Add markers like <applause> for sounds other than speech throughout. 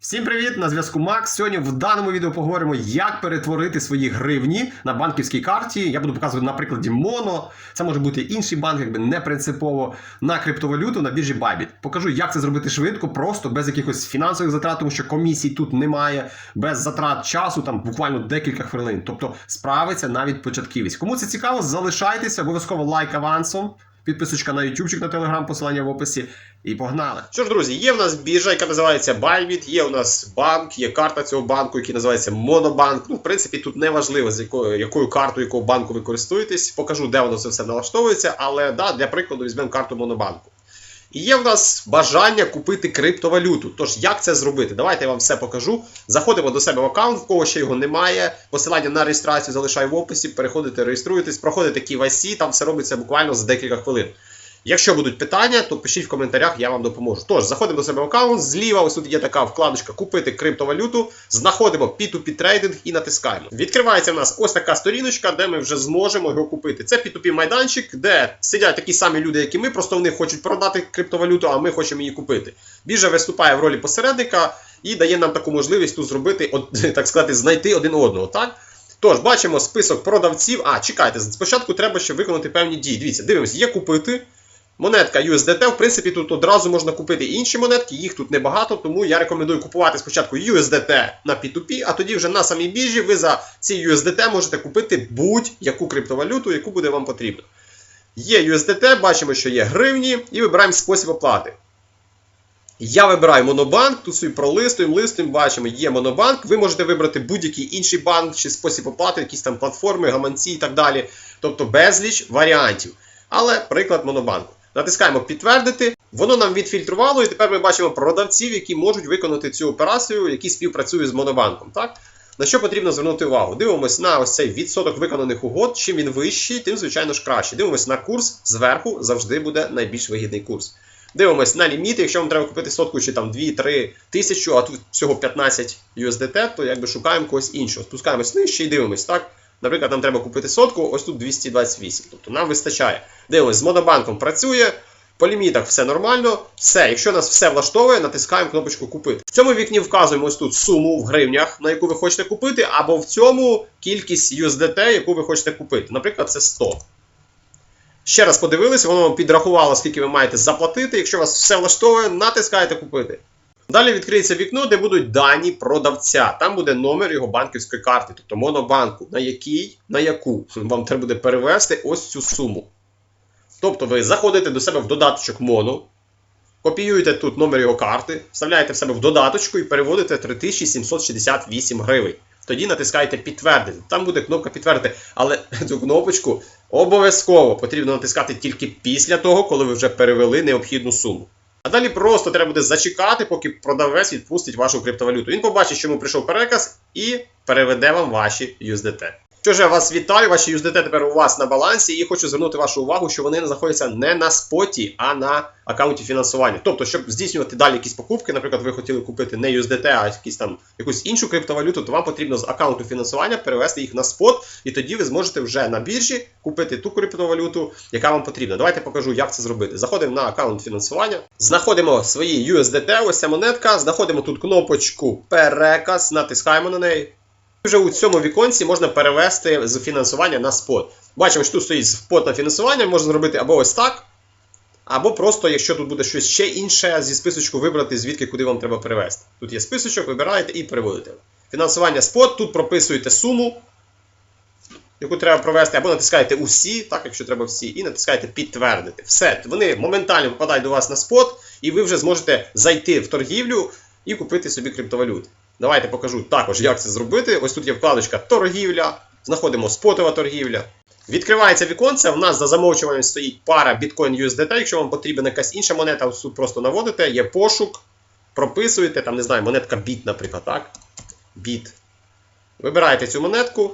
Всім привіт! На зв'язку Макс. Сьогодні в даному відео поговоримо, як перетворити свої гривні на банківській карті. Я буду показувати на прикладі Моно. Це може бути інший банк, якби не принципово на криптовалюту на біржі Bybit. Покажу, як це зробити швидко, просто без якихось фінансових затрат, тому що комісій тут немає, без затрат часу, там буквально декілька хвилин. Тобто справиться навіть початківець. Кому це цікаво, залишайтеся, обов'язково лайк авансом. Підписочка на ютубчик, на телеграм, посилання в описі. І погнали. Що ж, друзі, є в нас біржа, яка називається Bybit, є у нас банк, є карта цього банку, який називається Монобанк. Ну, в принципі, тут не важливо, з якою, якою картою якого банку ви користуєтесь. Покажу, де воно це все налаштовується, але да, для прикладу візьмемо карту Монобанку. І є в нас бажання купити криптовалюту. Тож, як це зробити? Давайте я вам все покажу. Заходимо до себе в аккаунт, в кого ще його немає. Посилання на реєстрацію залишаю в описі. Переходите, реєструєтесь, проходите KYC, там все робиться буквально за декілька хвилин. Якщо будуть питання, то пишіть в коментарях, я вам допоможу. Тож, заходимо до себе в аккаунт, зліва ось тут є така вкладочка Купити криптовалюту, знаходимо P2P трейдинг і натискаємо. Відкривається в нас ось така сторіночка, де ми вже зможемо його купити. Це P2P майданчик, де сидять такі самі люди, як і ми, просто вони хочуть продати криптовалюту, а ми хочемо її купити. Біржа виступає в ролі посередника і дає нам таку можливість тут зробити, <laughs> так сказати, знайти один одного. так? Тож, бачимо список продавців. А, чекайте, спочатку треба ще виконати певні дії. Дивіться, дивимося, є купити. Монетка USDT, в принципі, тут одразу можна купити інші монетки, їх тут небагато, тому я рекомендую купувати спочатку USDT на P2P, а тоді вже на самій біржі ви за ці USDT можете купити будь-яку криптовалюту, яку буде вам потрібно. Є USDT, бачимо, що є гривні, і вибираємо спосіб оплати. Я вибираю Монобанк, тут собі пролистуємо, листуємо, бачимо, є Монобанк. Ви можете вибрати будь-який інший банк чи спосіб оплати, якісь там платформи, гаманці і так далі. Тобто безліч варіантів. Але приклад Монобанку. Натискаємо підтвердити. Воно нам відфільтрувало, і тепер ми бачимо продавців, які можуть виконати цю операцію, які співпрацюють з Монобанком. Так? На що потрібно звернути увагу? Дивимось на ось цей відсоток виконаних угод. Чим він вищий, тим, звичайно ж, краще. Дивимось на курс, зверху завжди буде найбільш вигідний курс. Дивимось на ліміти. Якщо вам треба купити сотку чи там 2-3 тисячу, а тут всього 15 USDT, то якби шукаємо когось іншого. Спускаємось нижче і дивимось, так? Наприклад, нам треба купити сотку, ось тут 228. Тобто нам вистачає. Дивимось, з монобанком працює. По лімітах все нормально. Все, якщо нас все влаштовує, натискаємо кнопочку Купити. В цьому вікні вказуємо ось тут суму в гривнях, на яку ви хочете купити, або в цьому кількість USDT, яку ви хочете купити. Наприклад, це 100. Ще раз подивилися, воно підрахувало, скільки ви маєте заплатити. Якщо вас все влаштовує, натискаєте купити. Далі відкриється вікно, де будуть дані продавця. Там буде номер його банківської карти, тобто монобанку, на який, на яку вам треба буде перевести ось цю суму. Тобто ви заходите до себе в додаточок Моно, копіюєте тут номер його карти, вставляєте в себе в додаточку і переводите 3768 гривень. Тоді натискаєте підтвердити. Там буде кнопка підтвердити, але <laughs> цю кнопочку обов'язково потрібно натискати тільки після того, коли ви вже перевели необхідну суму. А далі просто треба буде зачекати, поки продавець відпустить вашу криптовалюту. Він побачить, що йому прийшов переказ і переведе вам ваші USDT. Що ж, я вас вітаю, ваші USDT тепер у вас на балансі, і хочу звернути вашу увагу, що вони знаходяться не на споті, а на аккаунті фінансування. Тобто, щоб здійснювати далі якісь покупки, наприклад, ви хотіли купити не USDT, а якісь там якусь іншу криптовалюту, то вам потрібно з аккаунту фінансування перевести їх на спот, і тоді ви зможете вже на біржі купити ту криптовалюту, яка вам потрібна. Давайте покажу, як це зробити. Заходимо на аккаунт фінансування, знаходимо свої USDT, ось ця монетка, знаходимо тут кнопочку переказ, натискаємо на неї. Вже у цьому віконці можна перевести з фінансування на спот. Бачимо, що тут стоїть спот на фінансування, можна зробити або ось так, або просто, якщо тут буде щось ще інше, зі списочку вибрати, звідки куди вам треба перевести. Тут є списочок, вибираєте і переводите. Фінансування спот, тут прописуєте суму, яку треба провести, або натискаєте усі, так, якщо треба всі, і натискаєте підтвердити. Все, вони моментально попадають до вас на спот, і ви вже зможете зайти в торгівлю і купити собі криптовалюти. Давайте покажу також, як це зробити. Ось тут є вкладочка торгівля. Знаходимо спотова торгівля. Відкривається віконце. У нас за замовчуванням стоїть пара Bitcoin USDT. Якщо вам потрібна якась інша монета, тут просто наводите, є пошук, прописуєте, там, не знаю, монетка BIT, наприклад, так? BIT. Вибираєте цю монетку.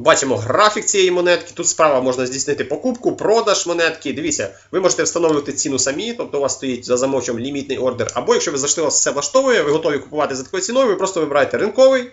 Бачимо графік цієї монетки. Тут справа можна здійснити покупку, продаж монетки. Дивіться, ви можете встановлювати ціну самі, тобто у вас стоїть за замовчом лімітний ордер. Або якщо ви зайшли, вас все влаштовує, ви готові купувати за такою ціною, ви просто вибираєте ринковий,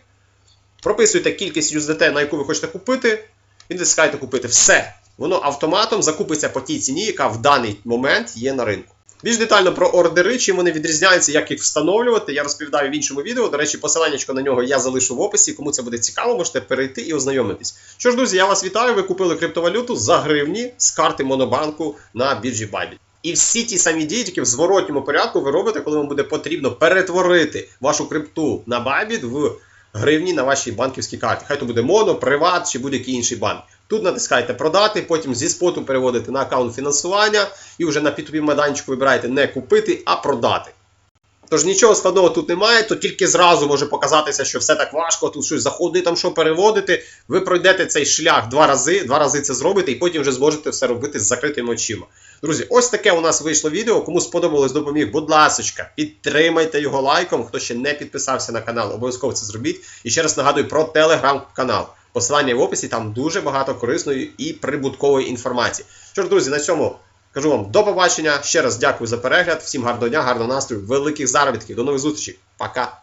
прописуєте кількість USDT, на яку ви хочете купити, і натискаєте купити. Все. Воно автоматом закупиться по тій ціні, яка в даний момент є на ринку. Більш детально про ордери, чим вони відрізняються, як їх встановлювати, я розповідаю в іншому відео. До речі, посиланнячко на нього я залишу в описі. Кому це буде цікаво, можете перейти і ознайомитись. Що ж, друзі, я вас вітаю. Ви купили криптовалюту за гривні з карти Монобанку на біржі Bybit. І всі ті самі дії, тільки в зворотньому порядку ви робите, коли вам буде потрібно перетворити вашу крипту на Bybit в гривні на вашій банківській карті. Хай то буде Моно, Приват чи будь-який інший банк. Тут натискаєте продати, потім зі споту переводите на аккаунт фінансування і вже на P2P майданчику вибираєте не купити, а продати. Тож нічого складного тут немає, то тільки зразу може показатися, що все так важко, тут щось заходить, там що переводити. Ви пройдете цей шлях два рази, два рази це зробите, і потім вже зможете все робити з закритими очима. Друзі, ось таке у нас вийшло відео. Кому сподобалось, допоміг, будь ласочка, підтримайте його лайком. Хто ще не підписався на канал, обов'язково це зробіть. І ще раз нагадую про телеграм-канал. Посилання в описі, там дуже багато корисної і прибуткової інформації. Що ж, друзі, на цьому кажу вам до побачення. Ще раз дякую за перегляд. Всім гарного дня, гарного настрою, великих заробітків. До нових зустрічей. Пока.